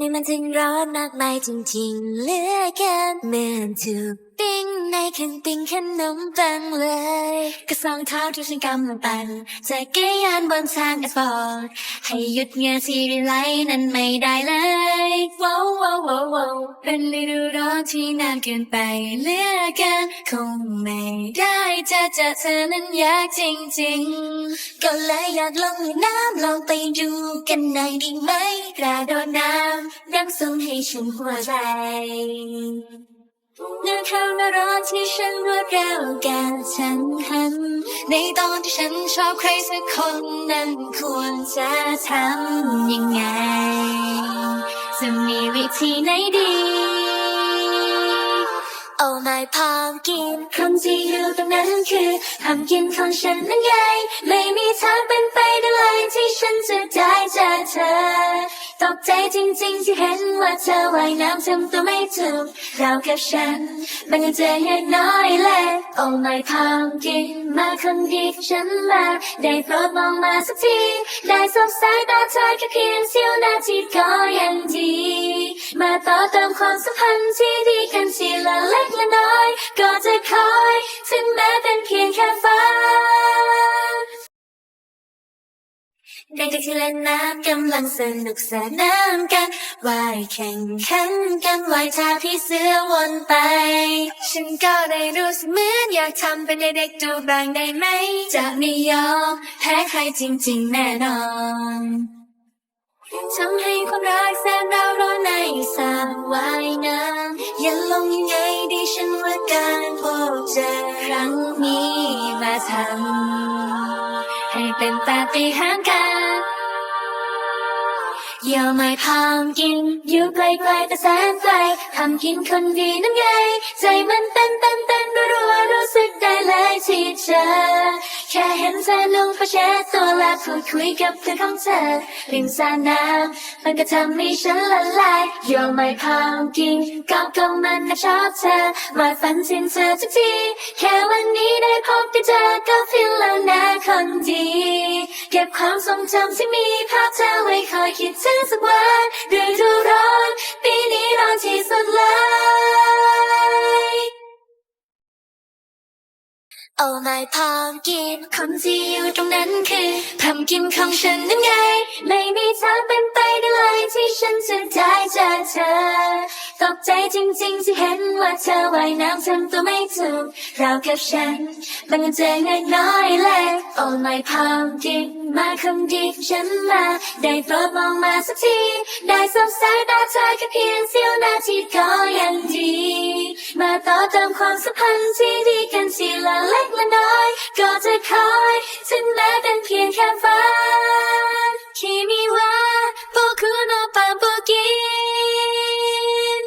นี้มันถึงร้อนมากมายจริงๆเหลือเกินเมื่อถูกปิ้ง ในขันปิ้งขนมปังเลยก็สองเท้าที่ฉันกำลังปั่นจักรยานบนทางแอสฟัลต์ให้หยุดเงื่อที่ริไลนั้นไม่ได้เลยว้าวว้าวว้าวเป็นฤดูร้อนที่นานเกินไปเลือเกินคงไม่ได้จะเจอเธอนั้นยากจริงๆ ก็เลยอยากลงในน้ำลองไปดูกันหน่อยดีไหมกระโดดน้ำรักส่งให้ฉันหัวใจ เนื้อข้าวหน้าร้อนที่ฉันรวดเร็วการฉันหัน ในตอนที่ฉันชอบใครสักคนนั้นควรจะทำยังไง จะมีวิธีไหนดี Oh my pumpkin คนที่อยู่ตรงนั้นคือทำกินของฉันนั่นไง ไม่มีทางเป็นไปได้เลยที่ฉันจะได้เจอเธอ ตกใจจริงๆที่เห็นว่าเธอว่ายน้ำทำตัวไม่ถูกเรากับฉัน มันยังเจอแค่น้อยเลย Oh my pumpkin มาคนดีของฉันมา ได้โปรดมองมาสักที ได้สบสายตาเธอแค่เพียงเสี้ยวนาทีก็ยังดี มาต่อเติมความสัมพันธ์ที่ดีกันทีละเล็กละน้อย ก็จะคอย ถึงแม้เป็นเพียงแค่ เด็กๆที่เล่นน้ำกำลังสนุกสนานกันว่ายแข่งขันกันว่ายท่าพี่เสือวนไป ฉันก็ได้รู้สึกเหมือนอยากทำเป็นเด็กๆดูบ้างได้ไหม จะไม่ยอมแพ้ใครจริงๆแน่นอนทำให้ความรักแสนเราร้อนในสระว่ายน้ำอย่าลงยังไงดีฉันว่าการพบเจอครั้งนี้มาทำ เป็นปาฏิหาริย์กันเย่าไม่พามกิน อยู่ไกลๆแต่แสนไกลทำกินคนดีนั่นไง ใจมันเต้นเต้นเต้นรัวรู้สึกได้เลยที่เจอ แค่เห็นเธอลงประเช็ดตัวและพูดคุยกับเพื่อนของเธอริมสระน้ำมันก็ทำให้ฉันละลาย You're my pumpkin ก็ก็มันน่ะชอบเธอมาฝันถึงเธอทุกที แค่วันนี้ได้พบได้เจอก็ฟิลแล้วนะคนดี เก็บความทรงจำที่มีภาพเธอไว้คอยคิดถึงสักวันฤดูร้อนปีนี้ร้อนที่สุดเลย Oh my pumpkin คนที่อยู่ตรงนั้นคือทำกินของฉันนั่นไง ไม่มีทางเป็นไปได้เลยที่ฉันจะได้เจอเธอ ตกใจจริงๆที่เห็นว่าเธอว่ายน้ำทำตัวไม่ถูกเรากับฉันมันยังเจอง่ายน้อยเลย Oh my pumpkin มาคำดีของฉันมา ได้โปรดมองมาสักที ได้สบสายตาเธอแค่เพียงเสี้ยวนาทีก็ยังดี มาต่อเติมความสัมพันธ์ที่ดีกันทีละเล็กละน้อย ก็จะคอยถึงแม้เป็นเพียงแค่ฝันคิมิวะพวกคุณอปาบุกิน